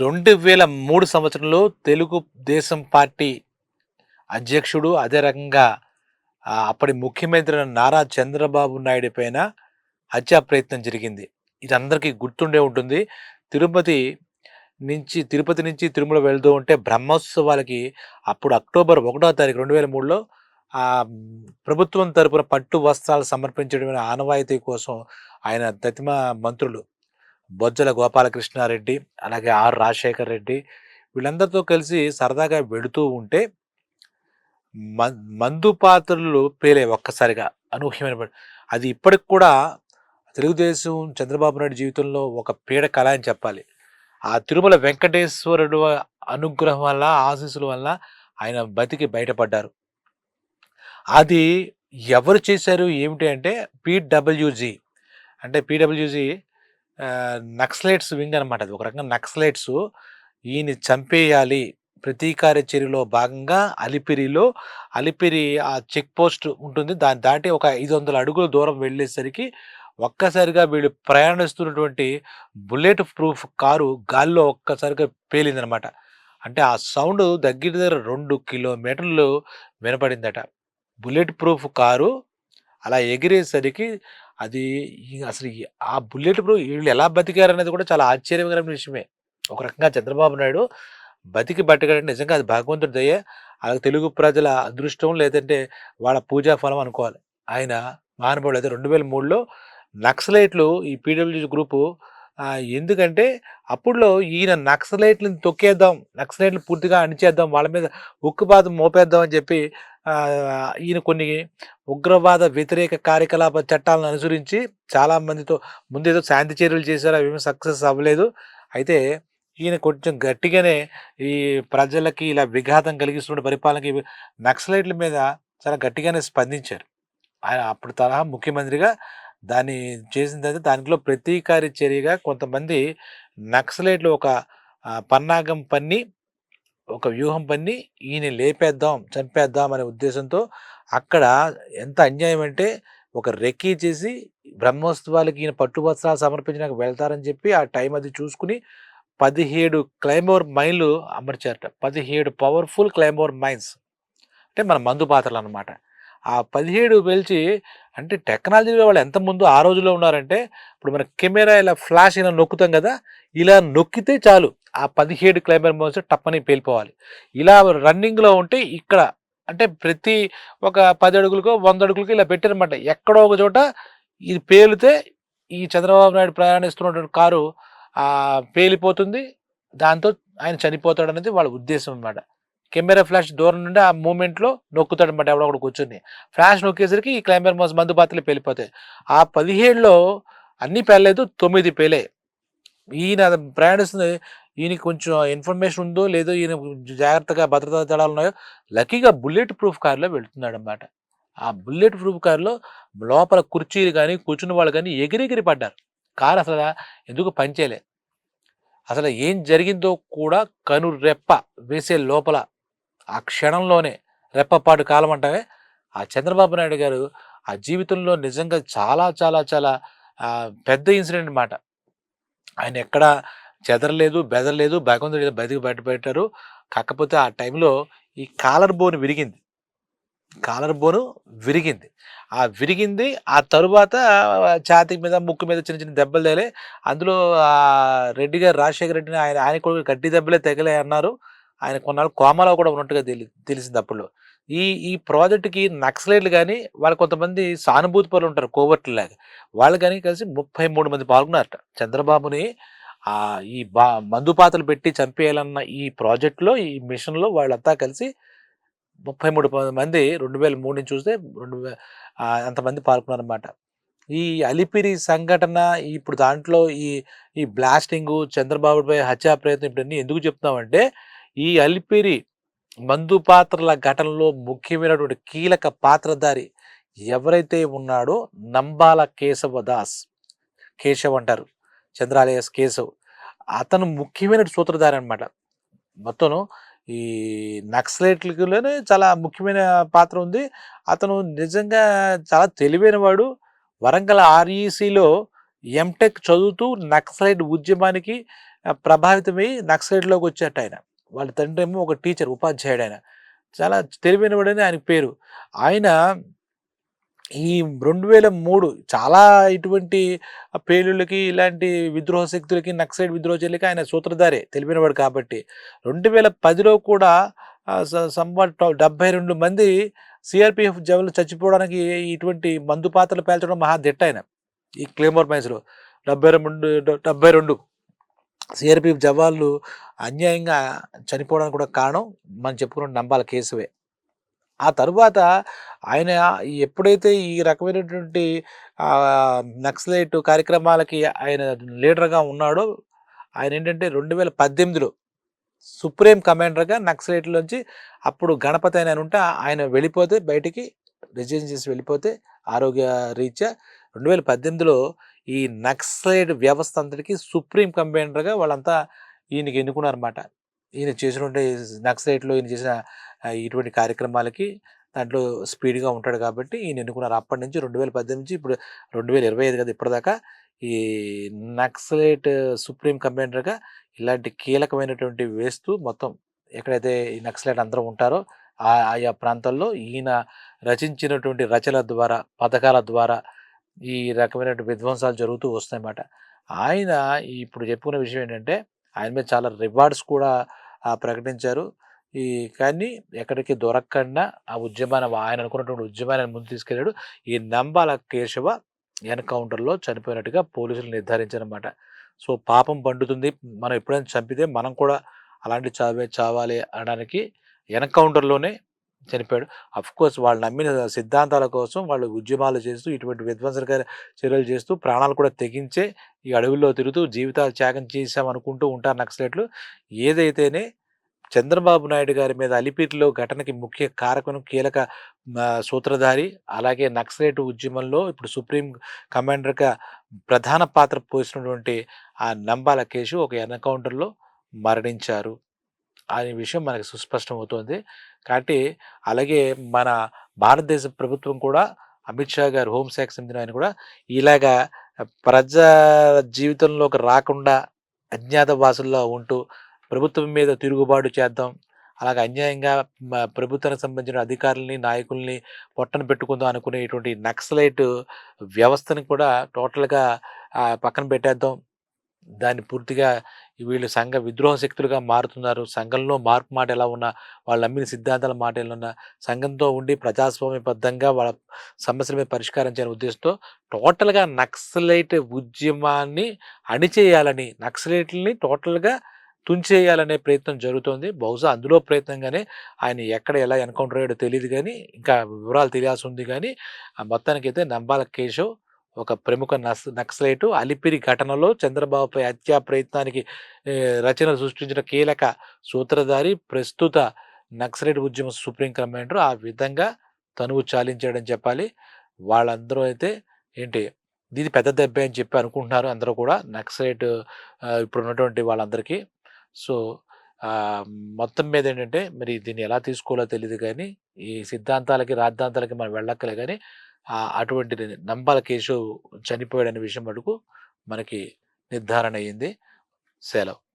రెండు వేల మూడు సంవత్సరంలో తెలుగు దేశం పార్టీ అధ్యక్షుడు అదే రకంగా అప్పటి ముఖ్యమంత్రి నారా చంద్రబాబు నాయుడు పైన హత్యా ప్రయత్నం జరిగింది. ఇది అందరికీ గుర్తుండే ఉంటుంది. తిరుపతి నుంచి తిరుపతి నుంచి తిరుమల వెళ్తూ ఉంటే బ్రహ్మోత్సవాలకి అప్పుడు అక్టోబర్ ఒకటో తారీఖు రెండు వేల మూడులో ఆ ప్రభుత్వం తరపున పట్టు వస్త్రాలు సమర్పించడం ఆనవాయితీ కోసం ఆయన దతిమ మంత్రులు బొజ్జల గోపాలకృష్ణారెడ్డి అలాగే ఆర్ రాజశేఖర్ రెడ్డి వీళ్ళందరితో కలిసి సరదాగా వెడుతూ ఉంటే మందు పాత్రలు పేలే ఒక్కసారిగా అనూహ్యమైన అది ఇప్పటికి కూడా తెలుగుదేశం చంద్రబాబు నాయుడు జీవితంలో ఒక పీడ కళ అని చెప్పాలి. ఆ తిరుమల వెంకటేశ్వరుడు అనుగ్రహం వల్ల ఆశీస్సుల వల్ల ఆయన బతికి బయటపడ్డారు. అది ఎవరు చేశారు? ఏమిటి అంటే పీడబ్ల్యూజీ. అంటే పీడబ్ల్యూజీ నక్సలైట్స్ వింగ్ అనమాట అది. ఒక రకంగా నక్సలైట్స్ ఈయన చంపేయాలి. ప్రతీకార చర్యలో భాగంగా అలిపిరిలో అలిపిరి ఆ చెక్ పోస్ట్ ఉంటుంది. దాన్ని దాటి ఒక ఐదు వందల అడుగుల దూరం వెళ్ళేసరికి ఒక్కసారిగా వీళ్ళు ప్రయాణిస్తున్నటువంటి బుల్లెట్ ప్రూఫ్ కారు గాల్లో ఒక్కసారిగా పేలిందనమాట అంటే ఆ సౌండ్ దగ్గర దగ్గర రెండు కిలోమీటర్లు వినపడిందట. బుల్లెట్ ప్రూఫ్ కారు అలా ఎగిరేసరికి అది అసలు ఈ- ఆ బుల్లెట్ ఇప్పుడు వీళ్ళు ఎలా బతికారు అనేది కూడా చాలా ఆశ్చర్యకరమైన విషయమే. ఒక రకంగా చంద్రబాబు నాయుడు బతికి బట్టగడంటే నిజంగా అది భగవంతుడి దయ. అలాగే తెలుగు ప్రజల అదృష్టం లేదంటే వాళ్ళ పూజా ఫలం అనుకోవాలి. ఆయన మహానుభావులు అయితే రెండు వేల మూడులో నక్సలైట్లు ఈ పీడబ్ల్యూజీ గ్రూపు ఎందుకంటే అప్పుడులో ఈయన నక్సలైట్లను తొక్కేద్దాం నక్సలైట్లు పూర్తిగా అణిచేద్దాం వాళ్ళ మీద ఉక్కుపాతం మోపేద్దాం అని చెప్పి ఈయన కొన్ని ఉగ్రవాద వ్యతిరేక కార్యకలాప చట్టాలను అనుసరించి చాలా మందితో ముందు ఏదో శాంతి చర్యలు చేశారు అవి సక్సెస్ అవ్వలేదు. అయితే ఈయన కొంచెం గట్టిగానే ఈ ప్రజలకి ఇలా విఘాతం కలిగిస్తున్న పరిపాలనకి నక్సలైట్ల మీద చాలా గట్టిగానే స్పందించారు. ఆయన అప్పుడు తరహా ముఖ్యమంత్రిగా దాన్ని చేసిన తర్వాత దానిలో ప్రతీకారి చర్యగా కొంతమంది నక్సలైట్లు ఒక పన్నాగం పన్ని ఒక వ్యూహం పన్ని ఈయన లేపేద్దాం చంపేద్దాం అనే ఉద్దేశంతో అక్కడ ఎంత అన్యాయం అంటే ఒక రెక్కీ చేసి బ్రహ్మోత్సవాలకి ఈయన పట్టు సమర్పించడానికి వెళ్తారని చెప్పి ఆ టైం అది చూసుకుని పదిహేడు క్లైంబోర్ మైన్లు అమర్చారట. పదిహేడు పవర్ఫుల్ క్లైంబోర్ మైన్స్. అంటే మన మందు పాత్రలు అనమాట ఆ పదిహేడు పేల్చి అంటే టెక్నాలజీలో వాళ్ళు ఎంత ముందు ఆ రోజుల్లో ఉన్నారంటే ఇప్పుడు మన కెమెరా ఇలా ఫ్లాష్ ఇలా నొక్కుతాం కదా ఇలా నొక్కితే చాలు. ఆ పదిహేడు క్లైమర్ మోస్ టప్పని పేలిపోవాలి. ఇలా రన్నింగ్లో ఉంటే ఇక్కడ అంటే ప్రతి ఒక పది అడుగులకో వంద అడుగులకో ఇలా పెట్టారనమాట ఎక్కడో ఒక చోట ఇది పేలితే ఈ చంద్రబాబు నాయుడు ప్రయాణిస్తున్నటువంటి కారు పేలిపోతుంది. దాంతో ఆయన చనిపోతాడు అనేది వాళ్ళ ఉద్దేశం అన్నమాట. కెమెరా ఫ్లాష్ దూరం నుండి ఆ మూమెంట్లో నొక్కుతాడు అనమాట ఎవడో ఒకటి కూర్చొని. ఫ్లాష్ నొక్కేసరికి ఈ క్లైంబర్ మోస్ మందు పాత్రలు పేలిపోతాయి. ఆ పదిహేడులో అన్నీ పేలలేదు తొమ్మిది పేలే. ఈయన ప్రయాణిస్తుంది ఈయనకి కొంచెం ఇన్ఫర్మేషన్ ఉందో లేదో ఈయన జాగ్రత్తగా భద్రతా దళాలు ఉన్నాయో లక్కీగా బుల్లెట్ ప్రూఫ్ కార్లో వెళుతున్నాడు అనమాట ఆ బుల్లెట్ ప్రూఫ్ కార్లో లోపల కుర్చీలు కానీ కూర్చున్న వాళ్ళు కానీ ఎగిరెగిరి పడ్డారు. కారు అసలు ఎందుకు పనిచేయలే? అసలు ఏం జరిగిందో కూడా కను రెప్ప వేసే లోపల ఆ క్షణంలోనే రెప్పపాటు కాలం అంటామే ఆ చంద్రబాబు నాయుడు గారు ఆ జీవితంలో నిజంగా చాలా చాలా చాలా పెద్ద ఇన్సిడెంట్ అన్నమాట ఆయన ఎక్కడ చెదరలేదు బెదరలేదు భగవంతుడు బతికి బయట పెట్టారు. కాకపోతే ఆ టైంలో ఈ కాలర్ బోన్ విరిగింది. కాలర్ బోను విరిగింది. ఆ విరిగింది ఆ తరువాత ఛాతి మీద ముక్కు మీద చిన్న చిన్న దెబ్బలు తగిలే అందులో రెడ్డి గారు రాజశేఖర రెడ్డిని ఆయన ఆయన కూడా గడ్డి దెబ్బలే తగిలే అన్నారు. ఆయన కొన్నాళ్ళు కోమాలో కూడా ఉన్నట్టుగా తెలి తెలిసింది అప్పుడు ఈ ఈ ప్రాజెక్టుకి నక్సలైట్లు కానీ వాళ్ళు కొంతమంది సానుభూతి పరులు ఉంటారు కోవర్ట్లు లాగా. వాళ్ళు కానీ కలిసి ముప్పై మూడు మంది పాల్గొన్నారట. చంద్రబాబుని ఆ ఈ బా మందుపాతలు పెట్టి చంపేయాలన్న ఈ ప్రాజెక్టులో ఈ మిషన్లో వాళ్ళంతా కలిసి ముప్పై మూడు మంది రెండు వేల మూడు నుంచి చూస్తే రెండు అంతమంది పాల్గొన్నారన్నమాట. ఈ అలిపిరి సంఘటన ఇప్పుడు దాంట్లో ఈ ఈ బ్లాస్టింగు చంద్రబాబుపై హత్యా ప్రయత్నం ఇప్పుడన్నీ ఎందుకు చెప్తున్నామంటే ఈ అలిపిరి మందు పాత్రల ఘటనలో ముఖ్యమైనటువంటి కీలక పాత్రధారి ఎవరైతే ఉన్నాడో నంబాల కేశవ దాస్ కేశవ్ అంటారు చంద్రాలయస్ కేశవ్. అతను ముఖ్యమైన సూత్రధారి అనమాట మొత్తం ఈ నక్సలైట్లలోనే చాలా ముఖ్యమైన పాత్ర ఉంది. అతను నిజంగా చాలా తెలివైన వాడు వరంగల్ ఆర్ఈసిలో ఎంటెక్ చదువుతూ నక్సలైట్ ఉద్యమానికి ప్రభావితమై నక్సలైట్‌లోకి వచ్చేట ఆయన. వాళ్ళ తండ్రేమో ఒక టీచర్ ఉపాధ్యాయుడు ఆయన. చాలా తెలివైనవాడని ఆయన పేరు. ఆయన ఈ 2003 చాలా ఇటువంటి ఆహ్, పేలుళ్ళకి, ఇలాంటి విద్రోహ శక్తులకి, నక్సైడ్ విద్రోహ ఆయన సూత్రధారే తెలిపినవాడు కాబట్టి. 2010లో కూడా ఆహ్, స సంవట్ 72 మంది సిఆర్పిఎఫ్ జవాన్లు చచ్చిపోవడానికి ఇటువంటి మందు పాత్రలు పేల్చడం మహా దిట్ట ఆయన. ఈ క్లేమోర్ మైన్స్‌లో 72 72 సీఆర్‌పీఎఫ్ జవాన్లు అన్యాయంగా చనిపోవడానికి కూడా కారణం మనం చెప్పుకున్న నంబాల కేసువే. ఆ తరువాత ఆయన ఎప్పుడైతే ఈ రకమైనటువంటి నక్సలైట్ కార్యక్రమాలకి ఆయన లీడర్‌గా ఉన్నాడో ఆయన ఏంటంటే రెండు వేల పద్దెనిమిదిలో సుప్రీం కమాండర్‌గా నక్సలైట్‌లోంచి అప్పుడు గణపతి ఆయన ఉంటే ఆయన వెళ్ళిపోతే బయటికి రిజైన్ చేసి వెళ్ళిపోతే ఆరోగ్య రీత్యా 2018లో ఈ నక్సలైట్ వ్యవస్థ అంతటికి సుప్రీం కంబైనర్గా వాళ్ళంతా ఈయనకి ఎన్నుకున్నారన్నమాట. ఈయన చేసినటువంటి నక్సలైట్‌లో ఈయన చేసిన ఇటువంటి కార్యక్రమాలకి దాంట్లో స్పీడ్‌గా ఉంటాడు కాబట్టి ఈయన ఎన్నుకున్నారు. అప్పటినుంచి 2018 నుంచి ఇప్పుడు 2025 కదా ఇప్పటిదాకా ఈ నక్సలైట్ సుప్రీం కమాండర్‌గా ఇలాంటి కీలకమైనటువంటి వేస్తూ మొత్తం ఎక్కడైతే ఈ నక్సలైట్ అందరూ ఉంటారో ఆ ఆయా ప్రాంతాల్లో ఈయన రచించినటువంటి రచనల ద్వారా, పథకాల ద్వారా ఈ రకమైన విధ్వంసాలు జరుగుతూ వస్తాయన్నమాట. ఆయన ఇప్పుడు చెప్పుకున్న విషయం ఏంటంటే ఆయన మీద చాలా రివార్డ్స్ కూడా ప్రకటించారు. ఈ కానీ ఎక్కడికి దొరకకుండా ఆ ఉద్యమాన్ని ఆయన అనుకున్నటువంటి ఉద్యమాన్ని ముందు తీసుకెళ్ళాడు. ఈ నంబాల కేశవ ఎన్‌కౌంటర్‌లో చనిపోయినట్టుగా పోలీసులు నిర్ధారించారన్నమాట. సో, పాపం పండుతుంది. మనం ఎప్పుడైనా చంపితే మనం కూడా అలాంటి చావే చావాలి అనడానికి ఎన్‌కౌంటర్‌లోనే చనిపోయాడు. ఆఫ్‌కోర్స్ వాళ్ళు నమ్మిన సిద్ధాంతాల కోసం వాళ్ళు ఉద్యమాలు చేస్తూ ఇటువంటి విధ్వంసకర చర్యలు చేస్తూ ప్రాణాలు కూడా తెగించే ఈ అడవుల్లో తిరుగుతూ జీవితాలు త్యాగం చేశామనుకుంటూ ఉంటారు నక్సలైట్లు. ఏదైతేనే చంద్రబాబు నాయుడు గారి మీద అలిపిరిలో ఘటనకి ముఖ్య కారకును, కీలక సూత్రధారి అలాగే నక్సలైట్ ఉద్యమంలో ఇప్పుడు సుప్రీం కమాండర్‌గా ప్రధాన పాత్ర పోషించినటువంటి ఆ నంబాల కేసు ఒక ఎన్‌కౌంటర్‌లో మరణించారు. అనే విషయం మనకు సుస్పష్టమవుతోంది. కాబట్టి అలాగే మన భారతదేశ ప్రభుత్వం కూడా అమిత్ షా గారు హోంశాఖ చెందిన ఆయన కూడా ఇలాగా ప్రజా జీవితంలోకి రాకుండా అజ్ఞాత భాషల్లో ఉంటూ ప్రభుత్వం మీద తిరుగుబాటు చేద్దాం. అలాగే అన్యాయంగా ప్రభుత్వానికి సంబంధించిన అధికారులని, నాయకుల్ని పొట్టన పెట్టుకుందాం అనుకునేటువంటి నక్సలైట్ వ్యవస్థని కూడా టోటల్‌గా పక్కన పెట్టేద్దాం. దాన్ని పూర్తిగా వీళ్ళు సంఘ విద్రోహ శక్తులుగా మారుతున్నారు. సంఘంలో మార్పు మాట ఎలా ఉన్నా, వాళ్ళు నమ్మిన సిద్ధాంతాల మాట ఎలా ఉన్నా, సంఘంతో ఉండి ప్రజాస్వామ్యబద్ధంగా వాళ్ళ సమస్యల మీద పరిష్కారం చేయాలనే ఉద్దేశంతో టోటల్‌గా నక్సలైట్ ఉద్యమాన్ని అణిచేయాలని, నక్సలైట్‌లని టోటల్‌గా తుంచేయాలనే ప్రయత్నం జరుగుతోంది. బహుశా అందులో ప్రయత్నంగానే ఆయన ఎక్కడ ఎలా ఎన్‌కౌంటర్ అయ్యాడో తెలియదు కానీ ఇంకా వివరాలు తెలియాల్సి ఉంది కానీ మొత్తానికైతే నంబాల కేశవ్ ఒక ప్రముఖ నస్ నక్సలైటు అలిపిరి ఘటనలో చంద్రబాబుపై హత్యా ప్రయత్నానికి రచన రచనలు సృష్టించిన కీలక సూత్రధారి, ప్రస్తుత నక్సలైట్ ఉద్యమ సుప్రీం కమాండర్ ఆ విధంగా తనువు చాలించాడని చెప్పాలి. వాళ్ళందరూ అయితే ఏంటి ఇది పెద్ద దెబ్బ అని చెప్పి అనుకుంటున్నారు అందరూ కూడా నక్సలైట్ ఇప్పుడు ఇప్పుడున్నటువంటి వాళ్ళందరికీ. సో, మొత్తం మీద ఏంటంటే మరి దీన్ని ఎలా తీసుకోవాలో తెలియదు కానీ ఈ సిద్ధాంతాలకి, రాద్ధాంతాలకి మనం వెళ్ళక్కలే కానీ అటువంటి నంబాల కేశవ్ చనిపోయాడనే విషయం మటుకు మనకి నిర్ధారణ అయింది. సెలవు.